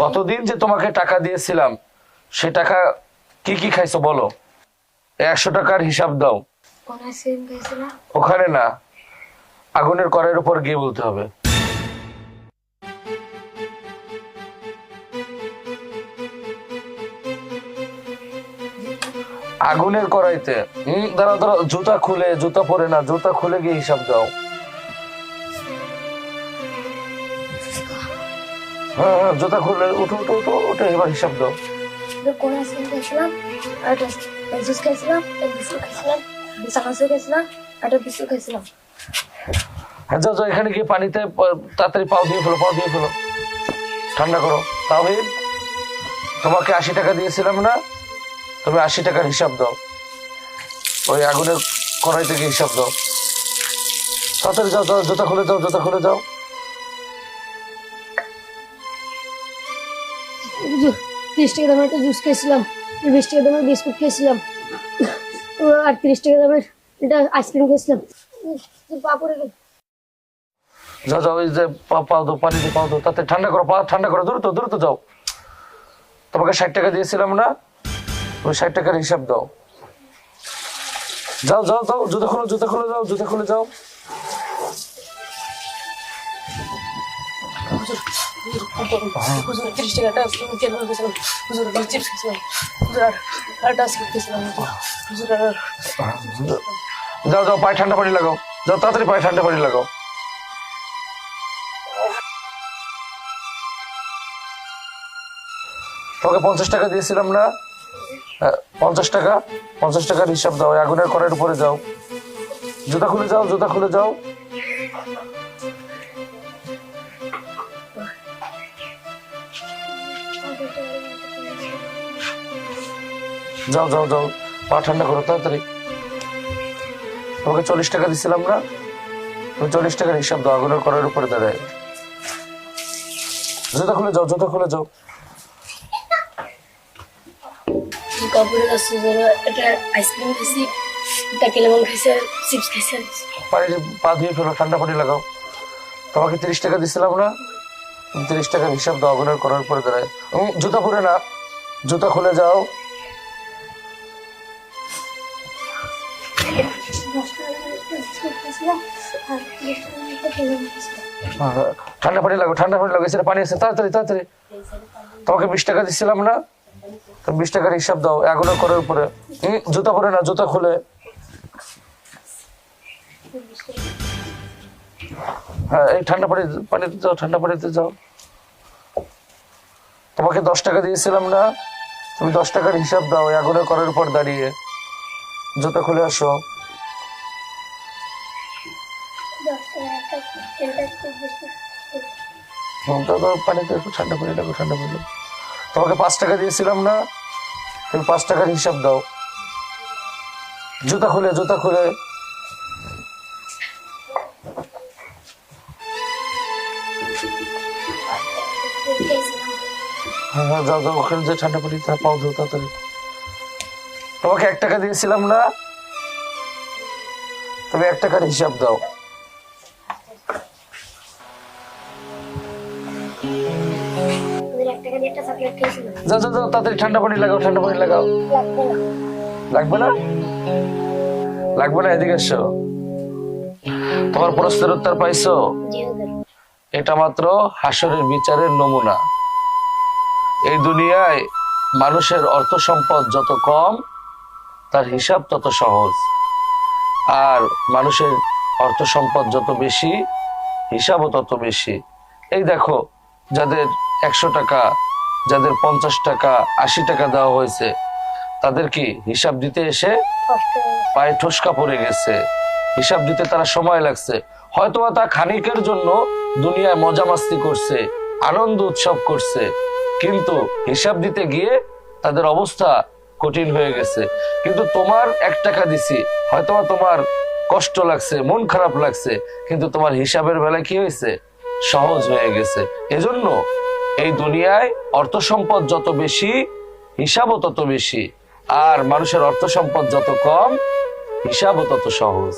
গতদিন যে তোমাকে টাকা দিয়েছিলাম সে টাকা কি কি খাইছো বলো? একশো টাকার হিসাব দাও। ওখানে না আগুনের করের উপর গিয়ে বলতে হবে। আগুনের কড়াইতে হম দাঁড়া দাঁড়া জুতা খুলে জুতা পরে না জুতা খুলে গিয়ে হিসাব দাও। হ্যাঁ হ্যাঁ জুতা খুলে উঠো উঠো উঠো উঠে এবার হিসাব দাও। কোন আইসক্রিম খাইছিলাম আর একটা জুস খাইছিলাম এক বিস্কুট খাইছিলাম চানাচুর খাইছিলাম আর একটা বিস্কুট খাইছিলাম হ্যাঁ যাও যাও এখানে গিয়ে পানিতে তাড়াতাড়ি পাও দিয়ে ফেলো পাও দিয়ে ফেলো। ঠান্ডা করো। তাহিদ তোমাকে আশি টাকা দিয়েছিলাম না? তুমি আশি টাকার হিসাব দাও। ওই আগুনের কড়াই থেকে হিসাব দাও। তাড়াতাড়ি যাও যাও জুতা খুলে যাও জুতা খুলে যাও। তিরিশ টাকা দামের একটা জুস খেয়েছিলাম বিশ টাকা দামের বিস্কুট খেয়েছিলাম আর তিরিশ টাকা দামের এটা আইসক্রিম খেয়েছিলাম। পাপড়ে যাও যাও ওই যে পা- পাও দাও, পানি পাও দাও, তাতে ঠান্ডা করো, পা ঠান্ডা করো, দ্রুত দ্রুত যাও। তোমাকে ষাট টাকা দিয়েছিলাম না ওই ষাট টাকার হিসাব দাও। যাও যাও যাও, জুতা খুলে জুতা খুলে, যাও, জুতা খুলে, যাও। যাও যাও, পায়ে ঠান্ডা পানি লাগাও। যাও, তাড়াতাড়ি পায়ে ঠান্ডা পানি লাগাও। তোমাকে পঞ্চাশ টাকা দিয়েছিলাম না? পঞ্চাশ টাকা? পঞ্চাশ টাকার হিসাব দাও আগুনের কড়াইয়ের উপরে যাও। জুতা খুলে যাও, জুতা খুলে যাও। যাও যাও যাও। পা ঠান্ডা করো তাড়াতাড়ি। তোমাকে চল্লিশ টাকা দিছিলাম না? তুমি চল্লিশ টাকার হিসাব দাও আগুনের করার উপরে দাঁড়ায়। জুতা খুলে যাও জুতা খুলে যাও। কাপড়ের কাছে একটা আইসক্রিম খেয়েছি একটা লেমন খাইছে চিপস খাইছে? পানি পা ধুয়ে ফেলো ঠান্ডা পানি লাগাও। তোমাকে তিরিশ টাকা দিছিলাম না? তুমি তিরিশ টাকার হিসাব দাও আগুনের করার পরে দাঁড়ায়। জুতা পরে না জুতা খুলে যাও। ঠান্ডা পানি লাগো ঠান্ডা পানি লাগো এছাড়া পানি আছে, তাড়াতাড়ি তাড়াতাড়ি। তোমাকে বিশ টাকা দিছিলাম না? বিশ টাকার হিসাব দাও আগুনের করার উপরে জুতা পরে না জুতা খুলে। হ্যাঁ এই ঠান্ডা পানি পানিতে যাও, ঠান্ডা পানিতে যাও। তোমাকে দশ টাকা দিয়েছিলাম না, তুমি দশ টাকার হিসাব দাও, এই আগুনের করার উপর দাঁড়িয়ে। জুতা খুলে আসো। পানিতে ঠান্ডা পানি ঠান্ডা পানি তোমাকে পাঁচ টাকা দিয়েছিলাম না, তুমি পাঁচ টাকার হিসাব দাও। জুতা খুলে জুতা খুলে। যাও যাও ওখানে যে ঠান্ডা পানি তা পাও ধো তাড়াতাড়ি। তোমাকে এক টাকা দিয়েছিলাম না? তুমি এক টাকার হিসাব দাও। যাও যাও যাও তাড়াতাড়ি ঠান্ডা পানি লাগাও ঠান্ডা পানি লাগাও। লাগবে না। লাগবে না? এদিকে এসো। তোমার প্রশ্নের উত্তর পাইছো? এটা মাত্র হাসরের বিচারের নমুনা। এই দুনিয়ায় মানুষের অর্থ সম্পদ যত কম, তার হিসাব তত সহজ। আর মানুষের অর্থ সম্পদ যত বেশি, হিসাবও তত বেশি। এই দেখো, যাদের একশো টাকা, যাদের পঞ্চাশ টাকা, আশি টাকা দেওয়া হয়েছে, তাদের কি হিসাব দিতে এসে। পায়ে ঠোসকা পড়ে গেছে? হিসাব দিতে তারা সময় লাগছে। হয়তো বা তা খানিকের জন্য দুনিয়ায় মজা মাস্তি করছে, আনন্দ উৎসব করছে। কিন্তু হিসাব দিতে গিয়ে তাদের অবস্থা কঠিন হয়ে গেছে। কিন্তু তোমার এক টাকা দিছি, হয়তোবা তোমার কষ্ট লাগছে, মন খারাপ লাগছে, কিন্তু তোমার হিসাবের বেলায় কি হয়েছে? সহজ হয়ে গেছে। এজন্য এই দুনিয়ায় অর্থ সম্পদ যত বেশি, হিসাবও তত বেশি, আর মানুষের অর্থ সম্পদ যত কম, হিসাবও তত সহজ।